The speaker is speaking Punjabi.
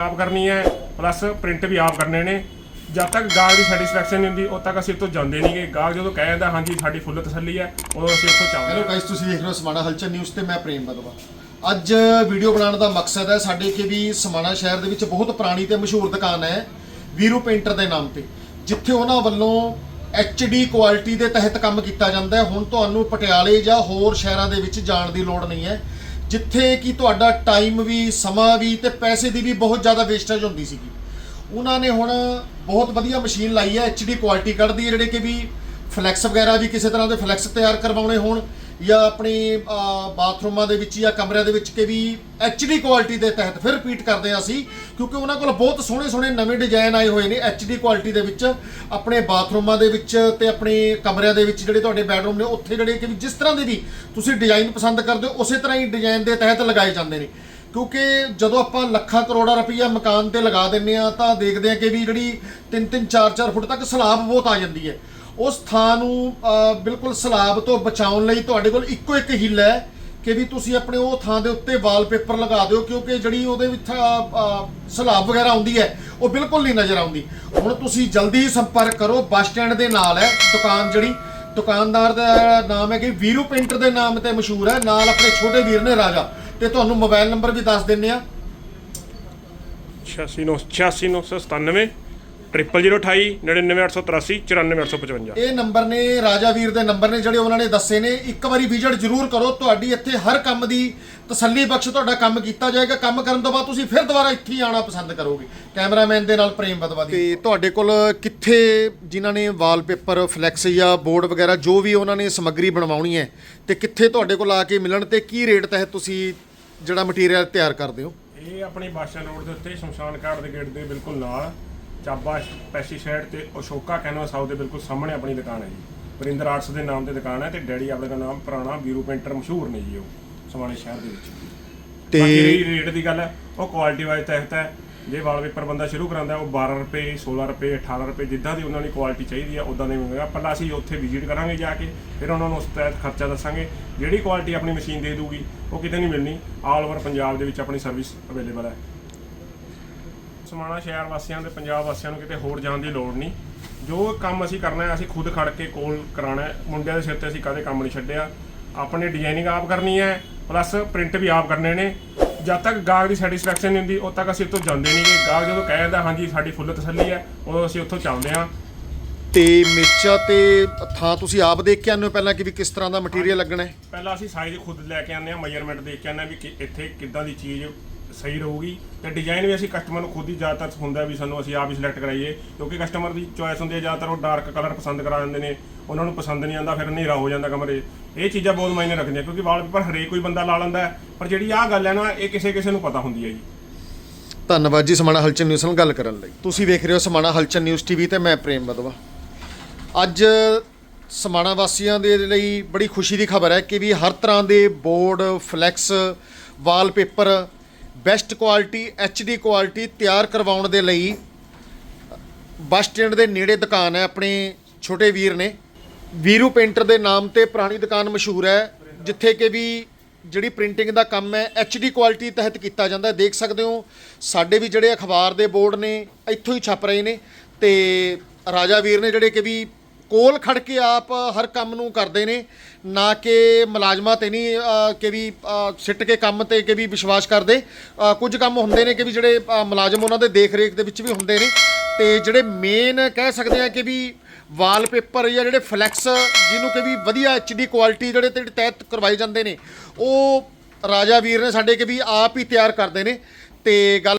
ਆਪ ਕਰਨੀ ਹੈ ਪਲੱਸ ਪ੍ਰਿੰਟ ਵੀ ਆਪ ਕਰਨੇ ਨੇ। ਜਦ ਤੱਕ ਗਾਹਕ ਦੀ ਸੈਟੀਸਫੈਕਸ਼ਨ ਨਹੀਂ ਹੁੰਦੀ ਉਦ ਤੱਕ ਅਸੀਂ ਇੱਥੋਂ ਜਾਂਦੇ ਨਹੀਂਗੇ ਗਾਹਕ ਜਦੋਂ ਕਹਿ ਜਾਂਦਾ ਹਾਂਜੀ ਸਾਡੀ ਫੁੱਲ ਤਸੱਲੀ ਹੈ ਉਦੋਂ ਅਸੀਂ ਇੱਥੋਂ ਚੱਲਦੇ ਹੈਲੋ ਹਾਂ। ਗਾਇਸ ਤੁਸੀਂ ਦੇਖ ਰਹੇ ਹੋ ਸਮਾਣਾ ਹਲਚਲ ਨਿਊਜ਼ ਤੇ ਮੈਂ ਪ੍ਰੇਮ ਬਦਵਾ। ਅੱਜ ਵੀਡੀਓ ਬਣਾਉਣ ਦਾ ਮਕਸਦ ਹੈ ਸਾਡੇ ਕਿ ਵੀ ਸਮਾਣਾ ਸ਼ਹਿਰ ਦੇ ਵਿੱਚ ਬਹੁਤ ਪੁਰਾਣੀ ਤੇ ਮਸ਼ਹੂਰ ਦੁਕਾਨ ਹੈ ਵੀਰੂ ਪੇਂਟਰ ਦੇ ਨਾਮ ਤੇ। ਜਿੱਥੇ ਉਹਨਾਂ ਵੱਲੋਂ HD ਕੁਆਲਿਟੀ ਦੇ ਤਹਿਤ ਕੰਮ ਕੀਤਾ ਜਾਂਦਾ ਹੈ। ਹੁਣ ਤੁਹਾਨੂੰ ਪਟਿਆਲੇ ਜਾਂ ਹੋਰ ਸ਼ਹਿਰਾਂ ਦੇ ਵਿੱਚ ਜਾਣ ਦੀ ਲੋੜ ਨਹੀਂ ਹੈ। ਜਿੱਥੇ ਕਿ ਤੁਹਾਡਾ ਟਾਈਮ ਵੀ, ਸਮਾਂ ਵੀ ਤੇ ਪੈਸੇ ਦੀ ਵੀ ਬਹੁਤ ਜ਼ਿਆਦਾ ਵੇਸਟੇਜ ਹੁੰਦੀ ਸੀਗੀ। ਉਹਨਾਂ ਨੇ ਹੁਣ ਬਹੁਤ ਵਧੀਆ ਮਸ਼ੀਨ ਲਾਈ ਹੈ, HD ਕੁਆਲਿਟੀ ਕੱਢਦੀ ਹੈ, ਜਿਹੜੇ ਕਿ ਵੀ ਫਲੈਕਸ ਵਗੈਰਾ ਵੀ ਕਿਸੇ ਤਰ੍ਹਾਂ ਦੇ ਫਲੈਕਸ ਤਿਆਰ ਕਰਵਾਉਣੇ ਹੋਣ। ਜਾਂ ਆਪਣੀ ਬਾਥਰੂਮਾਂ ਦੇ ਵਿੱਚ ਜਾਂ ਕਮਰਿਆਂ ਦੇ ਵਿੱਚ ਕਿ ਵੀ HD ਕੁਆਲਿਟੀ ਦੇ ਤਹਿਤ ਫਿਰ ਰਿਪੀਟ ਕਰਦੇ ਹਾਂ ਅਸੀਂ, ਕਿਉਂਕਿ ਉਹਨਾਂ ਕੋਲ ਬਹੁਤ ਸੋਹਣੇ ਸੋਹਣੇ ਨਵੇਂ ਡਿਜ਼ਾਈਨ ਆਏ ਹੋਏ ਨੇ HD ਕੁਆਲਿਟੀ ਦੇ ਵਿੱਚ, ਆਪਣੇ ਬਾਥਰੂਮਾਂ ਦੇ ਵਿੱਚ ਤੇ ਆਪਣੇ ਕਮਰਿਆਂ ਦੇ ਵਿੱਚ ਜਿਹੜੇ ਤੁਹਾਡੇ ਬੈਡਰੂਮ ਨੇ, ਉੱਥੇ ਜਿਹੜੇ ਕਿ ਵੀ ਜਿਸ ਤਰ੍ਹਾਂ ਦੇ ਵੀ ਤੁਸੀਂ ਡਿਜ਼ਾਈਨ ਪਸੰਦ ਕਰਦੇ ਹੋ, ਉਸੇ ਤਰ੍ਹਾਂ ਹੀ ਡਿਜ਼ਾਈਨ ਦੇ ਤਹਿਤ ਲਗਾਏ ਜਾਂਦੇ ਨੇ। ਕਿਉਂਕਿ ਜਦੋਂ ਆਪਾਂ ਲੱਖਾਂ ਕਰੋੜਾਂ ਰੁਪਈਆ ਮਕਾਨ ਤੇ ਲਗਾ ਦਿੰਨੇ ਆ ਤਾਂ ਦੇਖਦੇ ਆ ਕਿ ਵੀ ਜਿਹੜੀ 3-3 4-4 ਫੁੱਟ ਤੱਕ ਸਲਾਬ ਬਹੁਤ ਆ ਜਾਂਦੀ ਹੈ। ਉਸ ਥਾਂ ਨੂੰ ਬਿਲਕੁਲ ਸਲਾਬ ਤੋਂ ਬਚਾਉਣ ਲਈ ਤੁਹਾਡੇ ਕੋਲ ਇੱਕੋ ਇੱਕ ਹਿੱਲ ਹੈ ਕਿ ਵੀ ਤੁਸੀਂ ਆਪਣੇ ਉਹ ਥਾਂ ਦੇ ਉੱਤੇ ਵਾਲਪੇਪਰ ਲਗਾ ਦਿਓ ਕਿਉਂਕਿ ਜਿਹੜੀ ਉਹਦੇ ਵਿੱਚ ਅਹ, ਸਲਾਬ ਵਗੈਰਾ ਆਉਂਦੀ ਹੈ ਉਹ ਬਿਲਕੁਲ ਨਹੀਂ ਨਜ਼ਰ ਆਉਂਦੀ। ਹੁਣ ਤੁਸੀਂ ਜਲਦੀ ਸੰਪਰਕ ਕਰੋ ਬੱਸ ਸਟੈਂਡ ਦੇ ਨਾਲ ਹੈ ਦੁਕਾਨ ਜਿਹੜੀ। ਦੁਕਾਨਦਾਰ ਦਾ ਨਾਮ ਹੈ ਕਿ ਵੀਰੂ ਪੇਂਟਰ ਦੇ ਨਾਮ ਤੇ ਮਸ਼ਹੂਰ ਹੈ ਨਾਲ ਆਪਣੇ ਛੋਟੇ ਵੀਰ ਨੇ ਰਾਜਾ। ਤੇ ਤੁਹਾਨੂੰ ਮੋਬਾਈਲ ਨੰਬਰ ਵੀ ਦੱਸ ਦਿੰਨੇ ਆ 86997 00028 99883 94855 ਇਹ ਨੰਬਰ ਨੇ ਰਾਜਾ ਵੀਰ ਦੇ ਨੰਬਰ ਨੇ ਜਿਹੜੇ ਉਹਨਾਂ ਨੇ ਦੱਸੇ ਨੇ। ਇੱਕ ਵਾਰੀ ਵਿਜ਼ਿਟ ਜ਼ਰੂਰ ਕਰੋ। ਤੁਹਾਡੀ ਇੱਥੇ ਹਰ ਕੰਮ ਦੀ ਤਸੱਲੀ ਬਖਸ਼ ਤੁਹਾਡਾ ਕੰਮ ਕੀਤਾ ਜਾਏਗਾ। ਕੰਮ ਕਰਨ ਤੋਂ ਬਾਅਦ ਤੁਸੀਂ ਫਿਰ ਦੁਬਾਰਾ ਇੱਥੇ ਹੀ ਆਉਣਾ ਪਸੰਦ ਕਰੋਗੇ। ਕੈਮਰਾਮੈਨ ਦੇ ਨਾਲ ਪ੍ਰੇਮ ਬਦਵਾਦੀ ਤੇ ਤੁਹਾਡੇ ਕੋਲ ਕਿੱਥੇ ਜਿਨ੍ਹਾਂ ਨੇ ਵਾਲਪੇਪਰ ਫਲੈਕਸ ਜਾਂ ਬੋਰਡ ਵਗੈਰਾ ਜੋ ਵੀ ਉਹਨਾਂ ਨੇ ਸਮੱਗਰੀ ਬਣਵਾਉਣੀ ਹੈ ਤੇ ਕਿੱਥੇ ਤੁਹਾਡੇ ਕੋਲ ਆ ਕੇ ਮਿਲਣ ਤੇ ਕੀ ਰੇਟ ਤਹਿਤ ਤੁਸੀਂ ਜਿਹੜਾ ਮਟੀਰੀਅਲ ਤਿਆਰ ਕਰਦੇ ਹੋ? ਇਹ ਆਪਣੀ ਬੱਸ ਰੋਡ ਦੇ ਉੱਤੇ ਸ਼ਮਸ਼ਾਨ ਘਾਟ ਦੇ ਗੇਟ ਦੇ ਬਿਲਕੁਲ ਨਾਲ। ਚਾਬਾ ਪੈਸਟੀਸਾਈਡ ਤੇ ਅਸ਼ੋਕਾ ਕੈਨਵਸ ਹਾਊਸ ਦੇ ਬਿਲਕੁਲ ਸਾਹਮਣੇ ਆਪਣੀ ਦੁਕਾਨ ਹੈ ਜੀ। ਵਰਿੰਦਰ ਆਰਟਸ ਦੇ ਨਾਮ ਤੇ ਦੁਕਾਨ ਹੈ ਤੇ ਡੈਡੀ ਆਪਣੇ ਦਾ ਨਾਮ ਪੁਰਾਣਾ ਵੀਰੂ ਪੇਂਟਰ ਮਸ਼ਹੂਰ ਨੇ ਜੀ ਉਹ ਸਮਾਣੇ ਸ਼ਹਿਰ ਦੇ ਵਿੱਚ। ਤੇ ਬਾਕੀ ਰੇਟ ਦੀ ਗੱਲ ਹੈ ਉਹ ਕੁਆਲਿਟੀ ਵਾਈਜ਼ ਤਹਿਤ ਹੈ। ਜੇ ਵਾਲਪੇਪਰ ਬੰਦਾ ਸ਼ੁਰੂ ਕਰਾਉਂਦਾ ਉਹ 12 ਰੁਪਏ 16 ਰੁਪਏ 18 ਰੁਪਏ ਜਿੱਦਾਂ ਦੀ ਉਹਨਾਂ ਦੀ ਕੁਆਲਿਟੀ ਚਾਹੀਦੀ ਹੈ ਉਦਾਂ ਦੇ ਮਿਲੇਗਾ ਪਹਿਲਾਂ ਅਸੀਂ ਉੱਥੇ ਵਿਜ਼ਿਟ ਕਰਾਂਗੇ ਜਾ ਕੇ ਫਿਰ ਉਹਨਾਂ ਨੂੰ ਉਸ ਤਹਿਤ ਖਰਚਾ ਦੱਸਾਂਗੇ। ਜਿਹੜੀ ਕੁਆਲਿਟੀ ਆਪਣੀ ਮਸ਼ੀਨ ਦੇ ਦੂਗੀ ਉਹ ਕਿਤੇ ਨਹੀਂ ਮਿਲਣੀ। ਆਲ ਓਵਰ ਪੰਜਾਬ ਦੇ ਵਿੱਚ ਆਪਣੀ ਸਰਵਿਸ ਅਵੇਲੇਬਲ ਹੈ। ਸਮਾਣਾ ਸ਼ਹਿਰ ਵਾਸੀਆਂ ਤੇ ਪੰਜਾਬ ਵਾਸੀਆਂ ਨੂੰ ਕਿਤੇ ਹੋਰ ਜਾਣ ਦੀ ਲੋੜ ਨਹੀਂ। ਜੋ ਕੰਮ ਅਸੀਂ ਕਰਨਾ ਹੈ ਅਸੀਂ ਖੁਦ ਖੜ ਕੇ ਕੋਲ ਕਰਾਣਾ ਹੈ। ਮੁੰਡਿਆਂ ਦੇ ਸਿਰ ਤੇ ਅਸੀਂ ਕਦੇ ਕੰਮ ਨਹੀਂ ਛੱਡਿਆ। ਆਪਣੇ ਡਿਜ਼ਾਈਨਿੰਗ ਆਪ ਕਰਨੀ ਹੈ ਪਲੱਸ ਪ੍ਰਿੰਟ ਵੀ ਆਪ ਕਰਨੇ ਨੇ। ਜਦ ਤੱਕ ਗਾਹਕ ਦੀ ਸੈਟੀਸਫੈਕਸ਼ਨ ਨਹੀਂ ਹੁੰਦੀ ਉਦ ਤੱਕ ਅਸੀਂ ਇੱਥੋਂ ਜਾਂਦੇ ਨਹੀਂਗੇ ਗਾਹਕ ਜਦੋਂ ਕਹਿ ਦਿੰਦਾ ਹਾਂਜੀ ਸਾਡੀ ਫੁੱਲ ਤਸੱਲੀ ਹੈ ਉਦੋਂ ਅਸੀਂ ਉੱਥੋਂ ਚੱਲਦੇ ਹਾਂ। ਤੇ ਮੇਚਾ ਤੇ ਥਾਂ ਤੁਸੀਂ ਆਪ ਦੇਖ ਕੇ ਆਉਂਦੇ ਹੋ ਪਹਿਲਾਂ ਕਿ ਵੀ ਕਿਸ ਤਰ੍ਹਾਂ ਦਾ ਮਟੀਰੀਅਲ ਲੱਗਣਾ ਹੈ? ਪਹਿਲਾਂ ਅਸੀਂ ਸਾਈਜ਼ ਖੁਦ ਲੈ ਕੇ ਆਉਂਦੇ ਹਾਂ ਮੈਜ਼ਰਮੈਂਟ ਦੇਖ ਕੇ ਆਉਂਦੇ ਹਾਂ ਵੀ ਕਿ ਇੱਥੇ ਕਿੱਦਾਂ ਦੀ ਚੀਜ਼ ਸਹੀ ਰਹੂਗੀ ਤੇ ਡਿਜ਼ਾਈਨ ਵੀ ਅਸੀਂ ਕਸਟਮਰ ਨੂੰ ਖੁਦ ਹੀ ਜ਼ਿਆਦਾਤਰ ਹੁੰਦਾ ਵੀ ਸਾਨੂੰ ਅਸੀਂ ਆਪ ਹੀ ਸਿਲੈਕਟ ਕਰਾਈਏ, ਕਿਉਂਕਿ ਕਸਟਮਰ ਦੀ ਚੋਇਸ ਹੁੰਦੀ ਹੈ, ਜ਼ਿਆਦਾਤਰ ਉਹ ਡਾਰਕ ਕਲਰ ਪਸੰਦ ਕਰਾ ਦਿੰਦੇ ਨੇ, ਉਹਨਾਂ ਨੂੰ ਪਸੰਦ ਨਹੀਂ ਆਉਂਦਾ, ਫਿਰ ਹਨੇਰਾ ਹੋ ਜਾਂਦਾ ਕਮਰੇ ਇਹ ਚੀਜ਼ਾਂ ਬਹੁਤ ਮਾਇਨੇ ਰੱਖਦੀਆਂ, ਕਿਉਂਕਿ ਵਾਲਪੇਪਰ ਹਰੇਕ ਕੋਈ ਬੰਦਾ ਲਾ ਲੈਂਦਾ ਪਰ ਜਿਹੜੀ ਆਹ ਗੱਲ ਹੈ ਨਾ, ਇਹ ਕਿਸੇ ਕਿਸੇ ਨੂੰ ਪਤਾ ਹੁੰਦੀ ਹੈ ਜੀ। ਧੰਨਵਾਦ ਜੀ ਸਮਾਣਾ ਹਲਚਲ ਨਿਊਜ਼ ਨਾਲ ਗੱਲ ਕਰਨ ਲਈ। ਤੁਸੀਂ ਵੇਖ ਰਹੇ ਹੋ ਸਮਾਣਾ ਹਲਚਲ ਨਿਊਜ਼ ਟੀਵੀ ਤੇ ਮੈਂ ਪ੍ਰੇਮ ਬਦਵਾ ਅੱਜ ਸਮਾਣਾ ਵਾਸੀਆਂ ਦੇ ਲਈ ਬੜੀ ਖੁਸ਼ੀ ਦੀ ਖਬਰ ਹੈ ਕਿ ਵੀ ਹਰ ਤਰ੍ਹਾਂ ਦੇ board flex wallpaper best quality HD quality ਤਿਆਰ ਕਰਵਾਉਣ ਦੇ ਲਈ ਬੱਸ ਸਟੈਂਡ ਦੇ ਨੇੜੇ ਦੁਕਾਨ ਹੈ, ਆਪਣੇ ਛੋਟੇ ਵੀਰ ਨੇ। ਵੀਰੂ ਪੇਂਟਰ ਦੇ ਨਾਮ ਤੇ ਪੁਰਾਣੀ ਦੁਕਾਨ ਮਸ਼ਹੂਰ ਹੈ, ਜਿੱਥੇ ਕਿ ਵੀ ਜਿਹੜੀ ਪ੍ਰਿੰਟਿੰਗ ਦਾ ਕੰਮ ਹੈ HD ਕੁਆਲਿਟੀ ਤਹਿਤ ਕੀਤਾ ਜਾਂਦਾ ਹੈ। ਦੇਖ ਸਕਦੇ ਹੋ, ਸਾਡੇ ਵੀ ਜਿਹੜੇ ਅਖਬਾਰ ਦੇ ਬੋਰਡ ਨੇ, ਇੱਥੋਂ ਹੀ ਛਪ ਰਹੇ ਨੇ। ਤੇ ਰਾਜਾ ਵੀਰ ਨੇ ਜਿਹੜੇ ਕਿ ਵੀ ਕੋਲ ਖੜ ਕੇ ਆਪ ਹਰ ਕੰਮ ਨੂੰ ਕਰਦੇ ਨੇ, ਨਾ ਕਿ ਮੁਲਾਜ਼ਮਾਂ ਤੇ ਨਹੀਂ ਕਿ ਵੀ ਸਿੱਟ ਕੇ ਕੰਮ ਤੇ ਕਿ ਵੀ ਵਿਸ਼ਵਾਸ ਕਰਦੇ। ਕੁਝ ਕੰਮ ਹੁੰਦੇ ਨੇ ਕਿ ਵੀ ਜਿਹੜੇ ਮੁਲਾਜ਼ਮ ਉਹਨਾਂ ਦੇ ਦੇਖ ਰੇਖ ਦੇ ਵਿੱਚ ਵੀ ਹੁੰਦੇ ਨੇ। ਤੇ ਜਿਹੜੇ ਮੇਨ ਕਹਿ ਸਕਦੇ ਆ ਕਿ ਵੀ ਵਾਲਪੇਪਰ ਜਾਂ ਜਿਹੜੇ ਫਲੈਕਸ ਜਿਹਨੂੰ ਕਿ ਵੀ ਵਧੀਆ ਐਚਡੀ ਕੁਆਲਿਟੀ ਜਿਹੜੇ ਤੇ ਤਹਿਤ ਕਰਵਾਏ ਜਾਂਦੇ ਨੇ, ਉਹ ਰਾਜਾ ਵੀਰ ਨੇ ਸਾਡੇ ਕਿ ਵੀ ਆਪ ਹੀ ਤਿਆਰ ਕਰਦੇ ਨੇ। ਤੇ ਗੱਲ